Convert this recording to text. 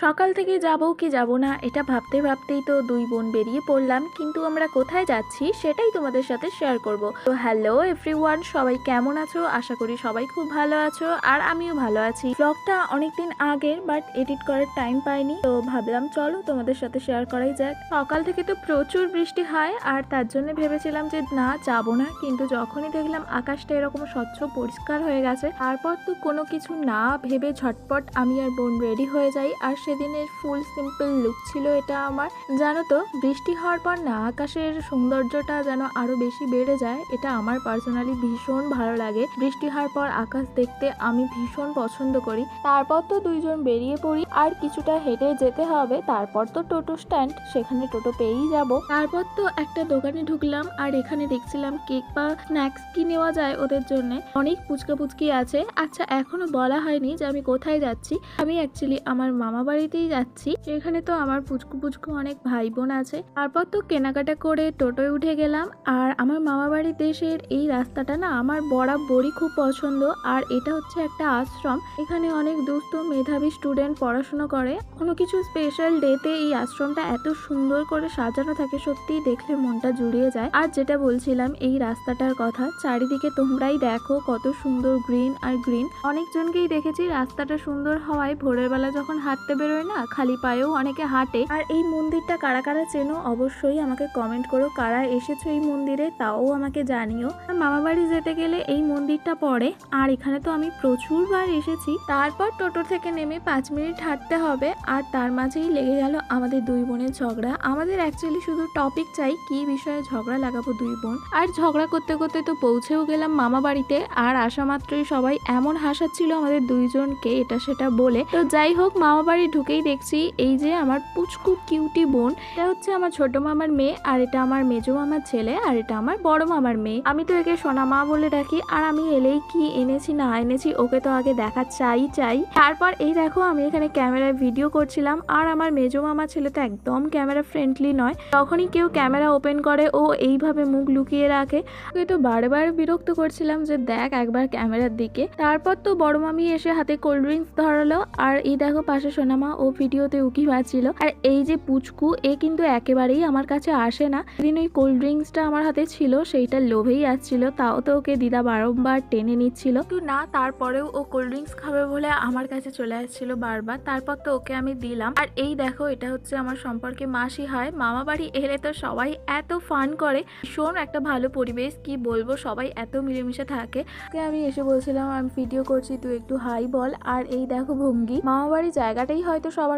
সকাল থেকে যাব কি যাব না, এটা ভাবতে ভাবতেই তো দুই বোন বেরিয়ে পড়লাম, কিন্তু আমরা কোথায় যাচ্ছি সেটাই তোমাদের সাথে শেয়ার করব। তো হ্যালো এভরিওয়ান সবাই কেমন আছো? আশা করি সবাই খুব ভালো আছো, আর আমিও ভালো আছি। ব্লগটা অনেকদিন আগের বাট এডিট করার টাইম পাইনি, তো ভাবলাম চলো তোমাদের সাথে শেয়ার করাই যাক। সকাল থেকে তো প্রচুর বৃষ্টি হয়, আর তার জন্য ভেবেছিলাম যে না, যাব না, কিন্তু যখনই দেখলাম আকাশটা এরকম স্বচ্ছ পরিষ্কার হয়ে গেছে, তারপর তো কোনো কিছু না ভেবে ঝটপট আমি আর বোন রেডি হয়ে যাই, আর সেদিনের ফুল সিম্পল লুক ছিল এটা আমার। জানো তো, বৃষ্টি হওয়ার পর না আকাশের সৌন্দর্যটা যেন আরও বেশি বেড়ে যায়, এটা আমার পার্সোনালি ভীষণ ভালো লাগে। বৃষ্টি হওয়ার পর আকাশ দেখতে আমি ভীষণ পছন্দ করি। তারপর তো দুইজন বেরিয়ে পড়ি, আর কিছুটা হেঁটে যেতে হবে। তারপর তো টোটো স্ট্যান্ড, সেখানে টোটো পেয়েই যাব। তারপর তো একটা দোকানে ঢুকলাম, আর এখানে দেখছিলাম কেক বা স্ন্যাক্স কি নেওয়া যায় ওদের জন্য। অনেক পুচকা পুচকি আছে। আচ্ছা এখনও বলা হয়নি যে আমি কোথায় যাচ্ছি। আমি অ্যাকচুয়ালি আমার মামা বাড়িতেই যাচ্ছি। সেখানে তো আমার পুচকু পুচকু অনেক ভাই বোন আছে। তারপর তো কেনাকাটা করে টোটোয় উঠে গেলাম। আর আমার মামা বাড়ির দেশের এই রাস্তাটা না আমার বরাবরই খুব পছন্দ। আর এটা হচ্ছে একটা আশ্রম। এখানে অনেক দুস্থ মেধাবী স্টুডেন্ট পড়াশোনা করে। কোনো কিছু স্পেশাল ডেতে এই আশ্রমটা এত সুন্দর করে সাজানো থাকে, সত্যিই দেখলে মনটা জুড়িয়ে যায়। আর যেটা বলছিলাম, এই রাস্তাটার কথা, চারিদিকে তোমরাই দেখো কত সুন্দর গ্রিন আর গ্রিন অনেকজনকেই দেখেছি রাস্তাটা সুন্দর হওয়ায় ভোরের বেলা যখন হাঁটতে বেরোয় না, খালি পায়েও অনেকে হাঁটে। আর এই মন্দিরটা কারা কারা চেনো অবশ্যই আমাকে কমেন্ট করো, কারা এসেছ এই মন্দিরে তাও আমাকে জানিও। মামা বাড়ি যেতে গেলে এই মন্দিরটা পড়ে, আর এখানে তো আমি প্রচুরবার এসেছি। তারপর টোটো থেকে নেমে পাঁচ মিনিট হাঁটতে হবে, আর তার মাঝেই লেগে গেল আমাদের দুই বোনের ঝগড়া। আমাদের অ্যাকচুয়ালি শুধু টপিক চাই, কি বিষয়ে ঝগড়া লাগাবো দুই বোন। আর ঝগড়া করতে করতে তো পৌঁছেও গেলাম মামা বাড়িতে, আর আসা মাত্রই সবাই এমন হাসাচ্ছিল আমাদের দুইজনকে, এটা সেটা বলে। তো যাই হোক, মামা বাড়ি ঢুকেই দেখছি এই যে আমার পুচকু কিউটি বোন। এটা হচ্ছে আমার ছোট মামার মেয়ে আর এটা আমার মেজো মামার ছেলে আর এটা আমার বড় মামার মেয়ে। আমি তো একে সোনা মা বলে ডাকি আর আমি এলেই কি এনেছি না এনেছি ওকে তো আগে দেখা চাই চাই। তারপর এই দেখো আমি এখানে ক্যামেরায় ভিডিও করছিলাম আর আমার মেজো মামার ছেলে তো একদম ক্যামেরা ফ্রেন্ডলি নয়। তখনই কেউ ক্যামেরা ওপেন করে ও এইভাবে মুখ লুকিয়ে রাখে। ওকে তো বারবার বিরক্ত করছিলাম যে দেখ একবার ক্যামেরার দিকে। তারপর তো বড় মামি এসে হাতে কোল্ড ড্রিঙ্কস ধরালো আর এই দেখো পাশে সোনামা ও ভিডিওতে উকি মারছিল। আর এই যে পুচকু, এ কিন্তু একেবারেই আমার কাছে আসে না। সেদিন ওই কোল্ড ড্রিঙ্কসটা আমার হাতে ছিল, সেইটা লোভেই আসছিল। তাও তো ওকে দিদা বারংবার টেনে নিচ্ছিল। তো না, তারপরেও ও কোল্ড ড্রিঙ্কস খাবে বলে আমার কাছে চলে আসছিল বারবার। তারপর তো ওকে আমি দিলাম। আর এই দেখো, এটা হচ্ছে আমার সম্পর্কে মাসি হয়। মামা বাড়ি এলে তো সবাই এত ফান করে। শোন একটা ভালো পরিবেশ, কি বলব, সবাই এত মিলেমিশে থাকে। আমি এসে বলছিলাম, আমি ভিডিও করছি, তুই একটু হাই বল। আর এই দেখো ভঙ্গি। মামা বাড়ির জায়গাটাই হয়তো সবার